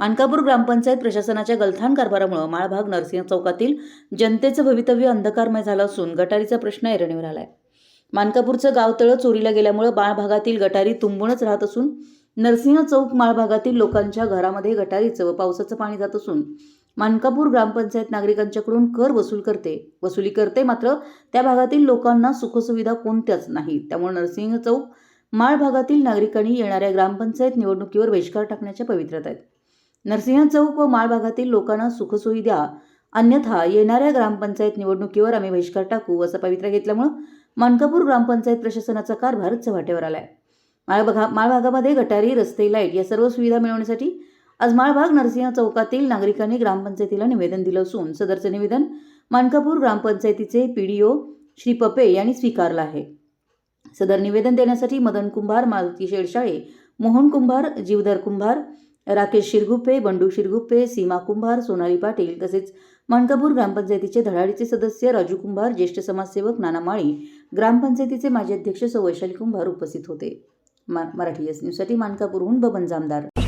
मानकापूर ग्रामपंचायत प्रशासनाच्या गलथान कारभारामुळे माळभाग नरसिंह चौकातील जनतेचं भवितव्य अंधकारमय झालं असून गटारीचा प्रश्न ऐरणीवर आलाय. मानकापूरचं गावतळं चोरीला गेल्यामुळे माळभागातील गटारी तुंबूनच राहत असून नरसिंह चौक माळभागातील लोकांच्या घरामध्ये गटारीचं व पावसाचं पाणी जात असून मानकापूर ग्रामपंचायत नागरिकांच्याकडून कर वसूल करते. वसुली करते मात्र त्या भागातील लोकांना सुखसुविधा कोणत्याच नाही. त्यामुळे नरसिंह चौक माळ भागातील नागरिकांनी येणाऱ्या ग्रामपंचायत निवडणुकीवर बहिष्कार टाकण्याच्या पवित्र्यात आहेत. नरसिंह चौक व माळभागातील लोकांना सुखसोयी द्या. अन्यथा येणाऱ्या ग्रामपंचायत निवडणुकीवर आम्ही बहिष्कार टाकू असं पवित्रा घेतल्यामुळं मानकापूर ग्रामपंचायत प्रशासनाचा कारभार चव्हाट्यावर आलाय. माळभागा माळभागामध्ये गटारी रस्ते लाइट या सर्व सुविधा मिळवण्यासाठी आज माळभाग नरसिंह चौकातील नागरिकांनी ग्रामपंचायतीला निवेदन दिलं असून सदरचं निवेदन मानकापूर ग्रामपंचायतीचे P D O Shri Pape यांनी स्वीकारलं आहे. सदर निवेदन देण्यासाठी मदन कुंभार मारुती शेडशाळे मोहन कुंभार जीवधर कुंभार राकेश शिरगुप्पे बंडू शिरगुप्पे सीमा कुंभार सोनाली पाटील तसेच मानकापूर ग्रामपंचायतीचे धडाडीचे सदस्य राजू कुंभार ज्येष्ठ समाजसेवक नाना माळी ग्रामपंचायतीचे माजी अध्यक्ष सौ वैशाली कुंभार उपस्थित होते. मा- मराठी एस न्यूजसाठी मानकापूरहून बबन जामदार.